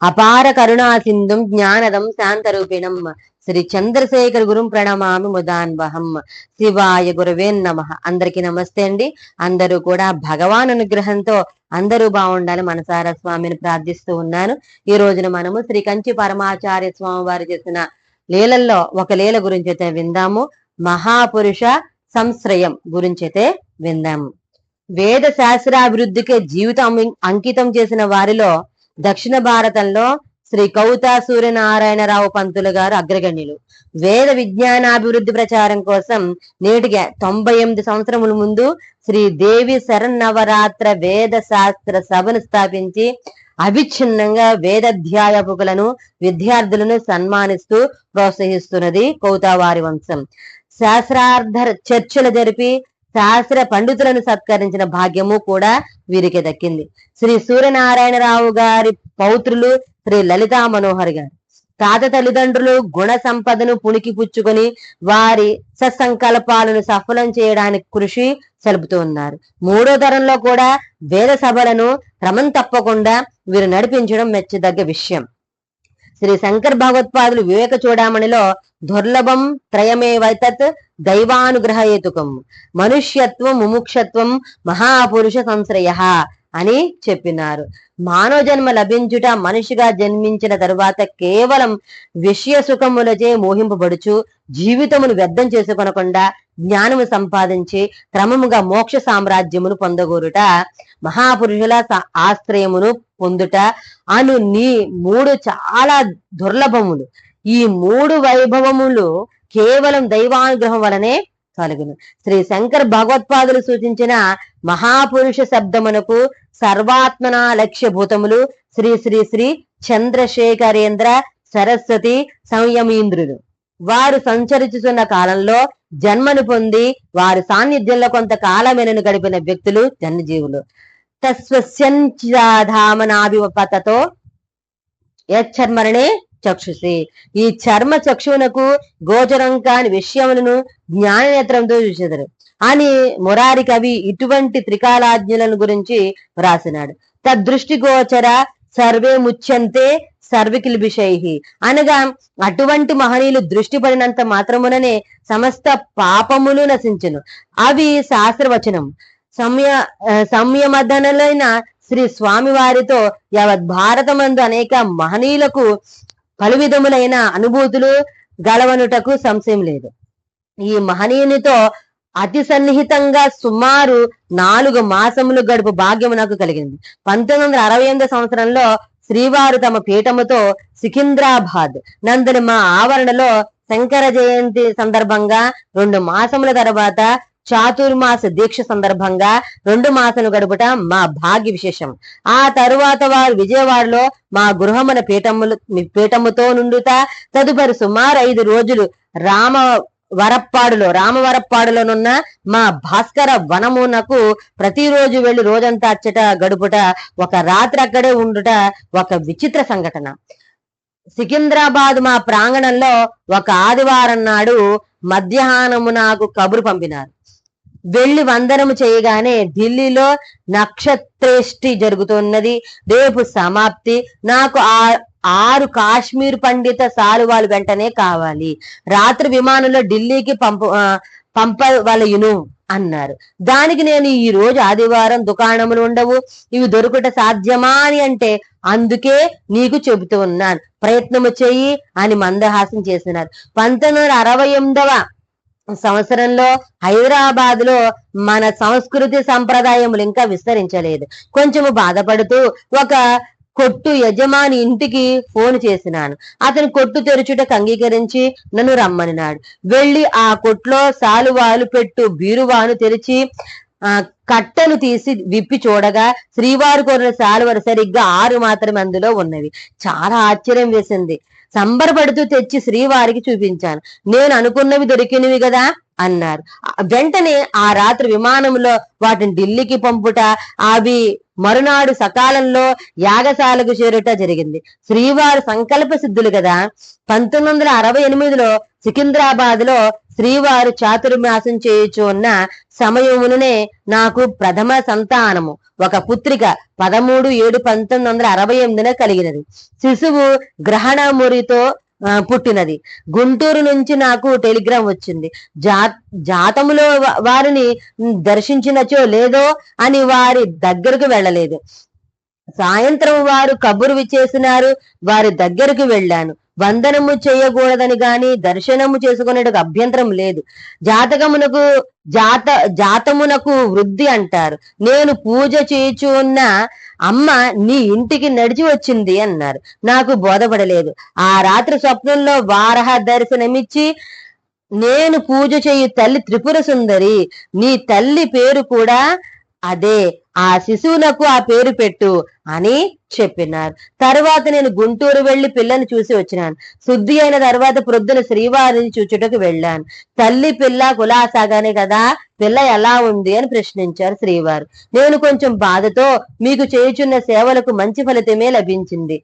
అపార కరుణాసిందుం జ్ఞానదం శాంతరూపిణం. శ్రీ చంద్రశేఖర్ గురుం ప్రణమామి ముదాన్వహం. శివాయ గురువే నమ. అందరికి నమస్తే అండి. అందరూ కూడా భగవాన్ అనుగ్రహంతో అందరూ బాగుండాలి మనసార స్వామిని ప్రార్థిస్తూ ఉన్నాను. ఈ రోజున మనము శ్రీ కంచి పరమాచార్య స్వామి వారు చేసిన లీలల్లో ఒక లీల గురించి అయితే విందాము. మహాపురుష సంశ్రయం గురించి అయితే విందాము. వేద శాస్త్రాభివృద్ధికి జీవితం అంకితం చేసిన వారిలో దక్షిణ భారతంలో శ్రీ కౌతా సూర్యనారాయణరావు పంతులు గారు అగ్రగణ్యులు. వేద విజ్ఞానాభివృద్ధి ప్రచారం కోసం నేటికి తొంభై ఎనిమిది సంవత్సరముల ముందు శ్రీ దేవి శరన్నవరాత్ర వేద శాస్త్ర సభను స్థాపించి అవిచ్ఛిన్నంగా వేదధ్యాయపుకులను విద్యార్థులను సన్మానిస్తూ ప్రోత్సహిస్తున్నది కౌతావారి వంశం. శాస్త్రార్థ చర్చలు జరిపి శాస్త్ర పండితులను సత్కరించిన భాగ్యము కూడా వీరికి దక్కింది. శ్రీ సూర్యనారాయణరావు గారి పౌత్రులు శ్రీ లలితా మనోహర్ గారు. తాత తల్లిదండ్రులు గుణ సంపదను పుణికి పుచ్చుకొని వారి సత్సంకల్పాలను సఫలం చేయడానికి కృషి సలుపుతూ ఉన్నారు. మూడో తరంలో కూడా వేద సభలను క్రమం తప్పకుండా వీరు నడిపించడం మెచ్చదగ్గ విషయం. శ్రీ శంకర్ భగవత్పాదులు వివేక చూడామణిలో దుర్లభం దైవానుగ్రహ ఎతుకం మనుష్యత్వం ముముక్షత్వం మహాపురుష సంశ్రయ. అని చెప్పినారు. మానవ జన్మ లభించుట మనిషిగా జన్మించిన తరువాత కేవలం విషయ సుఖములచే మోహింపబడుచు జీవితమును వ్యర్థం చేసుకొనకుండా జ్ఞానము సంపాదించి క్రమముగా మోక్ష సామ్రాజ్యమును పొందగోరుట మహాపురుషుల ఆశ్రయమును పొందుట అను నీ మూడు చాలా దుర్లభములు. ఈ మూడు వైభవములు కేవలం దైవానుగ్రహం వలనే కలుగును. శ్రీ శంకర్ భగవత్పాదులు సూచించిన మహాపురుష శబ్దమునకు సర్వాత్మన లక్ష్యభూతములు శ్రీ శ్రీ శ్రీ చంద్రశేఖరేంద్ర సరస్వతి సంయమీంద్రులు. వారు సంచరించుతున్న కాలంలో జన్మను పొంది వారి సాన్నిధ్యంలో కొంత కాలమెనను గడిపిన వ్యక్తులు జన్మజీవులు తస్వస్యంచాధామనాభిపతతో యచ్చర్మరణే చక్షుసి ఈ చర్మ చక్షువునకు గోచరం కాని విషయములను జ్ఞాననేత్రంతో చూసేదరు అని మురారి కవి ఇటువంటి త్రికాలాజ్ఞలను గురించి వ్రాసినాడు. తద్దృష్టి గోచర సర్వే ముచ్యంతే సర్వికిల్బిషై. అనగా అటువంటి మహనీయులు దృష్టి పడినంత మాత్రముననే సమస్త పాపములు నశించును. అవి శాస్త్రవచనం. సమయ ఆ, సంయమధనులైన శ్రీ స్వామి వారితో యావత్ భారతమందు అనేక మహనీయులకు పలు విధములైన అనుభూతులు గలవనుటకు సంశయం లేదు. ఈ మహనీయునితో అతి సన్నిహితంగా సుమారు నాలుగు మాసములు గడుపు భాగ్యము నాకు కలిగింది. పంతొమ్మిది వందల అరవై ఎనిమిది సంవత్సరంలో శ్రీవారు తమ పీఠముతో సికింద్రాబాద్ నందుని మా ఆవరణలో శంకర జయంతి సందర్భంగా రెండు మాసముల తర్వాత చాతుర్మాస దీక్ష సందర్భంగా రెండు మాసములు గడుపుట మా భాగ్య విశేషం. ఆ తరువాత వారు విజయవాడలో మా గృహమున పీఠములు పీఠముతో నుండుట తదుపరి సుమారు ఐదు రోజులు రామ వరప్పాడులో రామవరప్పాడులోనున్న మా భాస్కర వనమునకు ప్రతిరోజు వెళ్ళి రోజంతా అచ్చట గడుపుట ఒక రాత్రి అక్కడే ఉండుట ఒక విచిత్ర సంఘటన. సికింద్రాబాద్ మా ప్రాంగణంలో ఒక ఆదివారం నాడు మధ్యాహ్నము నాకు కబురు పంపినారు. వెళ్ళి వందనము చేయగానే ఢిల్లీలో నక్షత్రేష్టి జరుగుతున్నది. రేపు సమాప్తి. నాకు ఆ ఆరు కాశ్మీర్ పండిత సాలువాలు వెంటనే కావాలి. రాత్రి విమానంలో ఢిల్లీకి పంప పంపవలయును అన్నారు. దానికి నేను ఈ రోజు ఆదివారం దుకాణములు ఉండవు. ఇవి దొరుకుట సాధ్యమా అని అంటే అందుకే నీకు చెబుతూ ఉన్నాను. ప్రయత్నము చెయ్యి అని మందహాసం చేసినారు. పంతొమ్మిది వందల అరవై ఎనిమిదవ సంవత్సరంలో హైదరాబాద్లో మన సంస్కృతి సంప్రదాయములు ఇంకా విస్తరించలేదు. కొంచెము బాధపడుతూ ఒక కొట్టు యజమాని ఇంటికి ఫోన్ చేసినాను. అతను కొట్టు తెరుచుటకు అంగీకరించి నన్ను రమ్మనినాడు. వెళ్ళి ఆ కొట్లో సాలువాలు పెట్టు బీరువాను తెరిచి ఆ కట్టను తీసి విప్పి చూడగా శ్రీవారు కోరిన సాలువలు సరిగ్గా ఆరు మాత్రమే అందులో ఉన్నవి. చాలా ఆశ్చర్యం వేసింది. సంబరపడుతూ తెచ్చి శ్రీవారికి చూపించాను. నేను అనుకున్నవి దొరికినవి కదా? అన్నారు. వెంటనే ఆ రాత్రి విమానంలో వాటిని ఢిల్లీకి పంపుట అవి మరునాడు సకాలంలో యాగశాలకు చేరుట జరిగింది. శ్రీవారు సంకల్ప సిద్ధులు కదా? పంతొమ్మిది వందల అరవై ఎనిమిదిలో సికింద్రాబాద్లో శ్రీవారు చాతుర్మాసం చేయుచు ఉన్న సమయముననే నాకు ప్రథమ సంతానము. ఒక పుత్రిక పదమూడు ఏడు పంతొమ్మిది వందల అరవై ఎనిమిదిన కలిగినది. శిశువు గ్రహణమురితో పుట్టినది. గుంటూరు నుంచి నాకు టెలిగ్రామ్ వచ్చింది. జా జాతములో వారిని దర్శించినచో లేదో అని వారి దగ్గరకు వెళ్ళలేదు. సాయంత్రం వారు కబురు విచ్చేసినారు. వారి దగ్గరకు వెళ్ళాను. వందనము చేయకూడదని గాని దర్శనము చేసుకునేటకు అభ్యంతరం లేదు. జాతకమునకు జాత జాతమునకు వృద్ధి అంటారు. నేను పూజ చేయుచున్న అమ్మ నీ ఇంటికి నడిచి వచ్చింది అన్నారు. నాకు బోధపడలేదు. ఆ రాత్రి స్వప్నంలో వారహ దర్శనమిచ్చి నేను పూజ చేయు తల్లి త్రిపుర సుందరి నీ తల్లి పేరు కూడా అదే. ఆ శిశువునకు ఆ పేరు పెట్టు అని చెప్పినారు. తర్వాత నేను గుంటూరు వెళ్ళి పిల్లని చూసి వచ్చినాను. శుద్ధి అయిన తర్వాత ప్రొద్దున శ్రీవారిని చూచుటకు వెళ్ళాను. తల్లి పిల్ల కులాసాగానే కదా పిల్ల ఎలా ఉంది అని ప్రశ్నించారు శ్రీవారు. నేను కొంచెం బాధతో మీకు చేయుచున్న సేవలకు మంచి ఫలితమే లభించింది.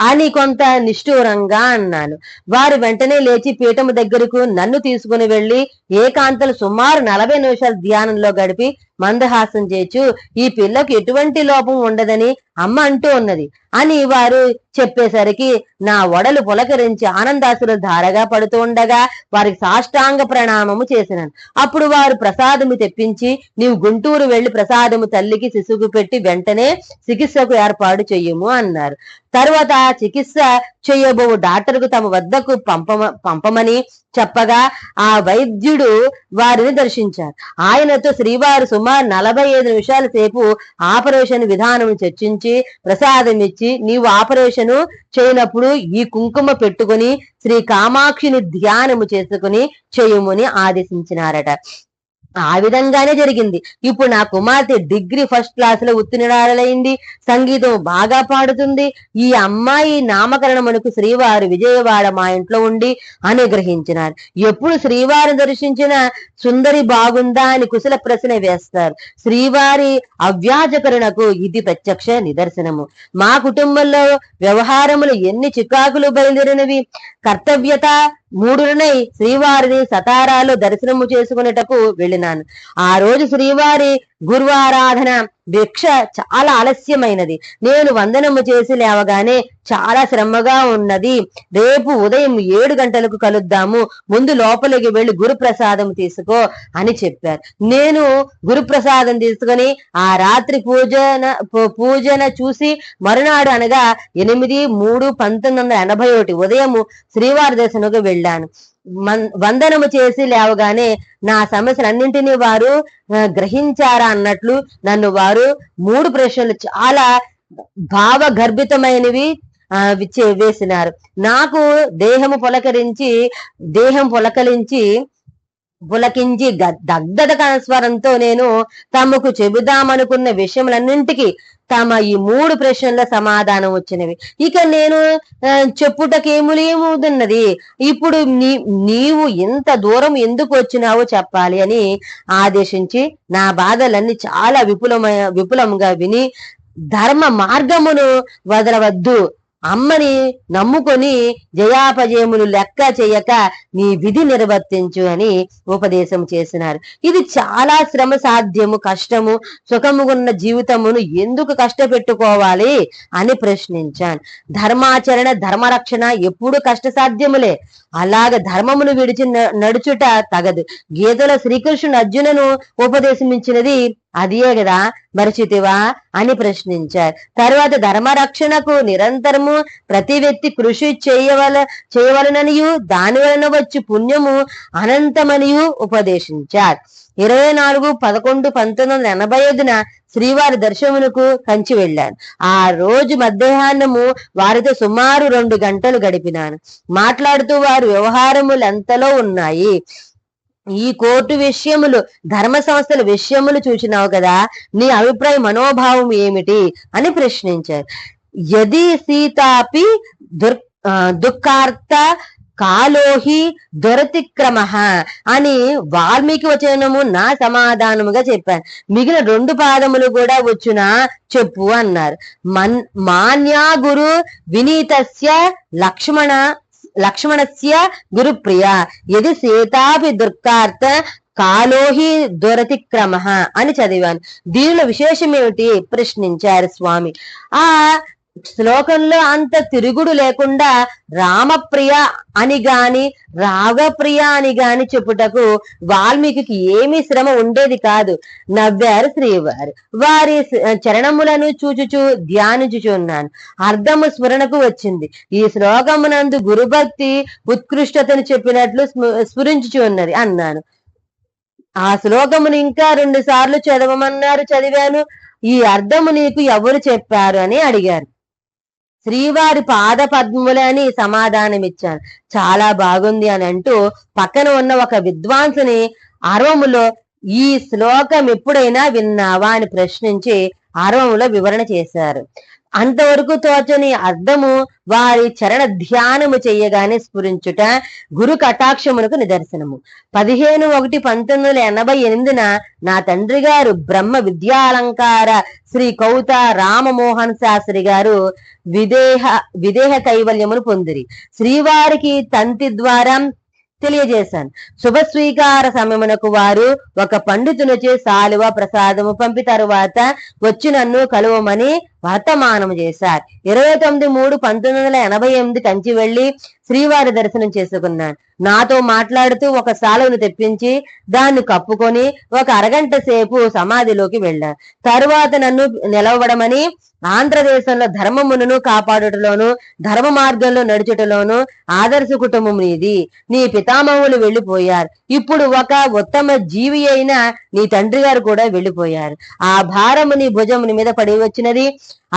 అని కొంత నిష్ఠూరంగా అన్నాను. వారు వెంటనే లేచి పీఠము దగ్గరకు నన్ను తీసుకుని వెళ్ళి ఏకాంతలు సుమారు నలభై నిమిషాలు ధ్యానంలో గడిపి మందహాసం చేచు ఈ పిల్లకు ఎటువంటి లోపం ఉండదని అమ్మ అంటూ ఉన్నది. అని వారు చెప్పేసరికి నా ఒడలు పులకరించి ఆనందాసులు ధారగా పడుతూ ఉండగా వారికి సాష్టాంగ ప్రణామము చేసినాను. అప్పుడు వారు ప్రసాదము తెప్పించి నీవు గుంటూరు వెళ్ళి ప్రసాదము తల్లికి శిశువుకు పెట్టి వెంటనే చికిత్సకు ఏర్పాటు చెయ్యము అన్నారు. తర్వాత చికిత్స చేయబో డాక్టర్కు తమ వద్దకు పంపమ పంపమని చెప్పగా ఆ వైద్యుడు వారిని దర్శించారు. ఆయనతో శ్రీవారు సుమారు నలభై ఐదు నిమిషాల సేపు ఆపరేషన్ విధానం చర్చించి ప్రసాదం ఇచ్చి నీవు ఆపరేషన్ చేయనప్పుడు ఈ కుంకుమ పెట్టుకొని శ్రీ కామాక్షిని ధ్యానము చేసుకుని చేయుమని ఆదేశించినారట. ఆ విధంగానే జరిగింది. ఇప్పుడు నా కుమార్తె డిగ్రీ ఫస్ట్ క్లాస్లో ఉత్తీర్ణురాలైంది సంగీతం బాగా పాడుతుంది. ఈ అమ్మాయి నామకరణమునకు శ్రీవారు విజయవాడ మా ఇంట్లో ఉండి అనుగ్రహించినారు. ఎప్పుడు శ్రీవారిని దర్శించిన సుందరి బాగుందా అని కుశల ప్రశ్న వేస్తారు. శ్రీవారి అవ్యాజకరణకు ఇది ప్రత్యక్ష నిదర్శనము. మా కుటుంబంలో వ్యవహారములు ఎన్ని చికాకులు బయలుదేరినవి. కర్తవ్యత మూడునై శ్రీవారిని సతారాలో దర్శనము చేసుకునేటకు అనుకున్నాను ఆ రోజు శ్రీవారి గురువారాధన భిక్ష చాలా ఆలస్యమైనది. నేను వందనము చేసి లేవగానే చాలా శ్రమగా ఉన్నది. రేపు ఉదయం ఏడు గంటలకు కలుద్దాము. ముందు లోపలికి వెళ్ళి గురు ప్రసాదం తీసుకో అని చెప్పారు. నేను గురు ప్రసాదం తీసుకొని ఆ రాత్రి పూజన పూ- పూజన చూసి మరునాడు అనగా ఎనిమిది మూడు పంతొమ్మిది వందల ఎనభై ఒకటి ఉదయం శ్రీవారి దర్శనకు వెళ్ళాను. వందనము చేసి లేవగానే నా సమస్యలన్నింటినీ వారు గ్రహించారా అన్నట్లు నన్ను వారు మూడు ప్రశ్నలు చాలా భావగర్భితమైనవి ఆ, వేసినారు. నాకు దేహము పులకరించి దేహం పులకరించి పులకించి గ- దగ్ధత స్వరంతో నేను తమకు చెబుదామనుకున్న విషయములన్నింటికి తమ ఈ మూడు ప్రశ్నల సమాధానం వచ్చినవి. ఇక నేను ఆ, ఇప్పుడు నీ నీవు ఇంత దూరం ఎందుకు వచ్చినావో చెప్పాలి అని ఆదేశించి నా బాధలన్నీ చాలా విపులమ విపులంగా విని ధర్మ మార్గమును వదలవద్దు. అమ్మని నమ్ముకొని జయాపజయములు లెక్క చేయక నీ విధి నిర్వర్తించు అని ఉపదేశం చేసినారు. ఇది చాలా శ్రమ సాధ్యము కష్టము సుఖముగున్న జీవితమును ఎందుకు కష్టపెట్టుకోవాలి అని ప్రశ్నించాను. ధర్మాచరణ ధర్మరక్షణ ఎప్పుడు కష్టసాధ్యములే. అలాగ ధర్మమును విడిచి న- నడుచుట తగదు. గీతలో శ్రీకృష్ణుడు అర్జునను ఉపదేశమించినది అదియే కదా మరచితివా అని ప్రశ్నించారు. తర్వాత ధర్మరక్షణకు నిరంతరము ప్రతి వ్యక్తి కృషి చేయవల చేయవలననియు దాని వలన వచ్చి పుణ్యము అనంతమనియు ఉపదేశించారు. ఇరవై నాలుగు పదకొండు పంతొమ్మిది వందల ఎనభై ఐదున శ్రీవారి దర్శనమునకు కంచి వెళ్ళాను. ఆ రోజు మధ్యాహ్నము వారితో సుమారు రెండు గంటలు గడిపినాను. మాట్లాడుతూ వారు వ్యవహారములు ఎంతలో ఉన్నాయి? ఈ కోర్టు విషయములు ధర్మ సంస్థల విషయములు చూసినావు కదా నీ అభిప్రాయ మనోభావం ఏమిటి అని ప్రశ్నించారు. యది సీతాపి దుర్ దుఃఖార్త కాలోహి దొరతిక్రమ అని వాల్మీకి వచనము నా సమాధానముగా చెప్పాను మిగిలిన రెండు పాదములు కూడా వచ్చునా చెప్పు అన్నారు. మన్ మాన్యా గురు వినీతస్య లక్ష్మణ లక్ష్మణస్య గురుప్రియ. ఇది సీతాపి దుర్గార్థ కాలోహి దురతిక్రమ అని చదివాను. దీనిలో విశేషం ఏమిటి? ప్రశ్నించారు స్వామి. ఆ శ్లోకంలో అంత తిరుగుడు లేకుండా రామప్రియ అని గాని రాగప్రియ అని గాని చెప్పుటకు వాల్మీకి ఏమీ శ్రమ ఉండేది కాదు. నవ్వారు శ్రీవారు. వారి చరణములను చూచుచు ధ్యానించుచున్నాను. అర్థము స్మరణకు వచ్చింది. ఈ శ్లోకమునందు గురుభక్తి ఉత్కృష్టతను చెప్పినట్లు స్మ- స్ఫురించుచు ఉన్నది అన్నాను. ఆ శ్లోకమును ఇంకా రెండు సార్లు చదవమన్నారు చదివాను. ఈ అర్థము నీకు ఎవరు చెప్పారు అని అడిగారు. శ్రీవారి పాద పద్ములని సమాధానమిచ్చాను చాలా బాగుంది అని అంటూ పక్కన ఉన్న ఒక విద్వాంసుని అరవములో ఈ శ్లోకం ఎప్పుడైనా విన్నావా? అని ప్రశ్నించి అరవములో వివరణ చేశారు. అంతవరకు తోచని అర్థము వారి చరణ ధ్యానము చెయ్యగానే స్ఫురించుట గురు కటాక్షమునకు నిదర్శనము. పదిహేను ఒకటి పంతొమ్మిది వందల ఎనభై ఎనిమిదిన నా తండ్రి గారు బ్రహ్మ విద్యాలంకార శ్రీ కౌత రామమోహన్ శాస్త్రి గారు విదేహ విదేహ కైవల్యమును పొందిరి. శ్రీవారికి తంతి ద్వారా తెలియజేశాను. శుభ స్వీకార సమయమునకు వారు ఒక పండితునిచే సాలువ ప్రసాదము పంపి తరువాత వచ్చి నన్ను కలువమని వర్తమానము చేశారు. ఇరవై తొమ్మిది మూడు పంతొమ్మిది వందల ఎనభై ఎనిమిది కంచి వెళ్ళి శ్రీవారి దర్శనం చేసుకున్నాను నాతో మాట్లాడుతూ ఒక సాలువును తెప్పించి దాన్ని కప్పుకొని ఒక అరగంట సేపు సమాధిలోకి వెళ్ళారు తరువాత నన్ను నిలవడమని ఆంధ్రదేశంలో ధర్మమును కాపాడుటలోను ధర్మ మార్గంలో నడుచుటలోను ఆదర్శ కుటుంబం నీది. నీ పితామహులు వెళ్ళిపోయారు. ఇప్పుడు ఒక ఉత్తమ జీవి అయిన నీ తండ్రి గారు కూడా వెళ్ళిపోయారు. ఆ భారము నీ భుజముని మీద పడి వచ్చినది.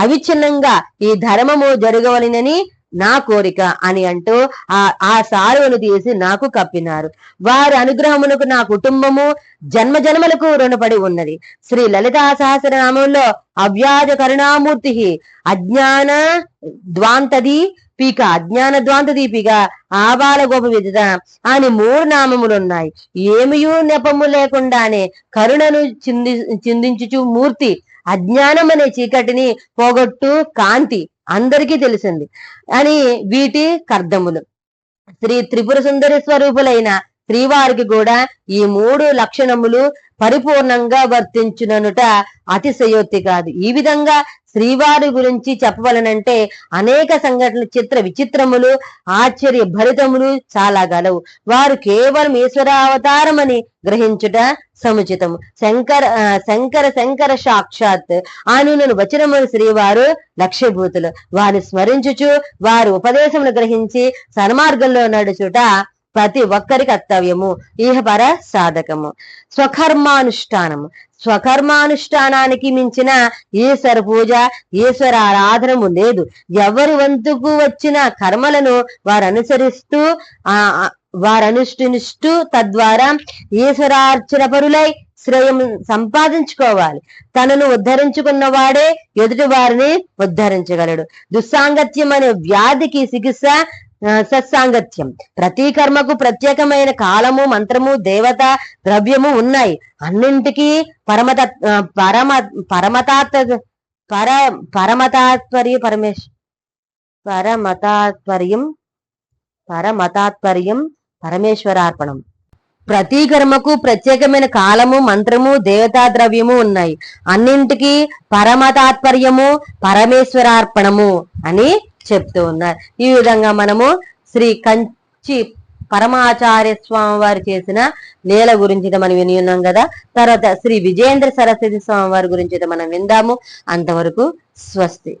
అవిచ్ఛిన్నంగా ఈ ధర్మము జరగవలనని నా కోరిక అని అంటూ ఆ ఆ సారువును తీసి నాకు కప్పినారు. వారి అనుగ్రహమునకు నా కుటుంబము జన్మ జన్మలకు రుణపడి ఉన్నది. శ్రీ లలితా సహస్రనామంలో అవ్యాజ కరుణామూర్తి అజ్ఞాన ద్వాంతది పీక అజ్ఞాన ద్వాంత దీపిక ఆబాల గోప విదిత అని మూడు నామములు ఉన్నాయి ఏమియూ నెపము లేకుండానే కరుణను చింది చిందించుచు మూర్తి అజ్ఞానం అనే చీకటిని పోగొట్టు కాంతి అందరికీ తెలిసింది. అని వీటి కర్దములు. శ్రీ త్రిపుర సుందరి స్వరూపులైన శ్రీవారికి కూడా ఈ మూడు లక్షణములు పరిపూర్ణంగా వర్తించుననుట అతిశయోక్తి కాదు. ఈ విధంగా శ్రీవారి గురించి చెప్పవలనంటే అనేక సంఘటనలు చిత్ర విచిత్రములు ఆశ్చర్య భరితములు చాలా గలవు. వారు కేవలం ఈశ్వరావతారమని గ్రహించుట సముచితము. శంకర శంకర శంకర సాక్షాత్ ఆనునను వచనములు శ్రీవారు లక్ష్యభూతులు. వారిని స్మరించుచు వారి ఉపదేశములు గ్రహించి సన్మార్గంలో నడుచుట ప్రతి ఒక్కరి కర్తవ్యము ఈహపర సాధకము. స్వకర్మానుష్ఠానము. స్వకర్మానుష్ఠానానికి మించిన ఈశ్వర పూజ ఈశ్వర ఆరాధనము లేదు. ఎవరి వంతుకు వచ్చిన కర్మలను వారు అనుసరిస్తూ ఆ వారు అనుష్ఠిస్తూ తద్వారా ఈశ్వరార్చన పరులై శ్రేయం సంపాదించుకోవాలి. తనను ఉద్ధరించుకున్న వాడే ఎదుటి వారిని ఉద్ధరించగలడు. దుస్సాంగత్యం అనే వ్యాధికి చికిత్స సత్సాంగత్యం. ప్రతి కర్మకు ప్రత్యేకమైన కాలము మంత్రము దేవత ద్రవ్యము ఉన్నాయి. అన్నింటికీ పరమత పరమ పరమతాత్వ పర పరమతాత్పర్య పరమేశ్ పరమతాత్పర్యం పరమతాత్పర్యం పరమేశ్వరార్పణం. ప్రతి కర్మకు ప్రత్యేకమైన కాలము మంత్రము దేవతా ద్రవ్యము ఉన్నాయి. అన్నింటికి పరమతాత్పర్యము పరమేశ్వరార్పణము అని చెప్తూ ఉన్నారు. ఈ విధంగా మనము శ్రీ కంచి పరమాచార్య స్వామి వారు చేసిన లీల గురించి మనం విని ఉన్నాం కదా. తర్వాత శ్రీ విజయేంద్ర సరస్వతి స్వామి వారి గురించి అయితే మనం విందాము. అంతవరకు స్వస్తి.